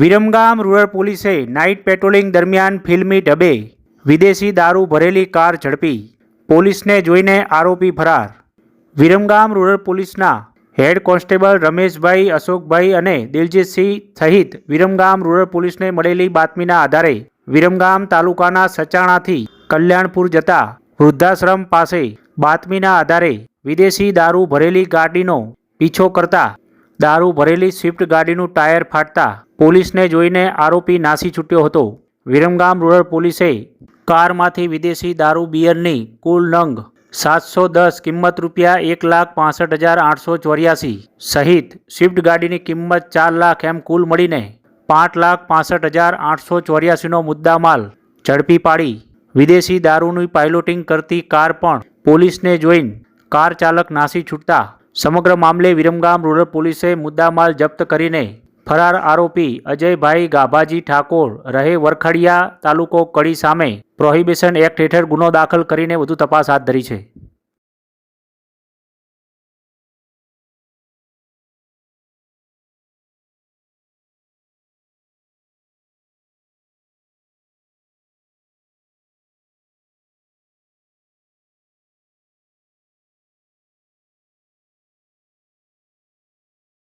Viramgam rural પોલીસે night patrolling દરમિયાન ફિલ્મી ઢબે વિદેશી દારૂ ભરેલી કાર ઝડપી. પોલીસને જોઈને આરોપી ફરાર. વિરમગામ રૂરલ પોલીસના હેડ કોન્સ્ટેબલ રમેશભાઈ, અશોકભાઈ અને દિલજીતસિંહ સહિત વિરમગામ રૂરલ પોલીસને મળેલી બાતમીના આધારે વિરમગામ તાલુકાના સચાણાથી કલ્યાણપુર જતા વૃદ્ધાશ્રમ પાસે બાતમીના આધારે વિદેશી દારૂ ભરેલી ગાડીનો પીછો કરતા દારૂ ભરેલી સ્વિફ્ટ ગાડીનું ટાયર ફાટતા પોલીસને જોઈને આરોપી નાસી છૂટ્યો હતો. વિરમગામ રૂરલ પોલીસે કારમાંથી વિદેશી દારૂ બિયરની કુલ નંગ સાતસો દસ કિંમત રૂપિયા એક લાખ પાસઠ હજાર આઠસો ચોર્યાસી સહિત સ્વિફ્ટ ગાડીની કિંમત ચાર લાખ એમ કુલ મળીને પાંચ લાખ પાસઠ હજાર આઠસો ચોર્યાસીનો મુદ્દામાલ ઝડપી પાડી. વિદેશી દારૂની પાઇલોટિંગ કરતી કાર પણ પોલીસને જોઈને કાર ચાલક નાસી છૂટતા સમગ્ર મામલે વિરમગામ રૂરલ પોલીસે મુદ્દામાલ જપ્ત કરીને ફરાર આરોપી અજયભાઈ ગાભાજી ઠાકોર, રહે વરખડિયા તાલુકો કડી સામે પ્રોહિબિશન એક્ટ હેઠળ ગુનો દાખલ કરીને વધુ તપાસ હાથ ધરી છે.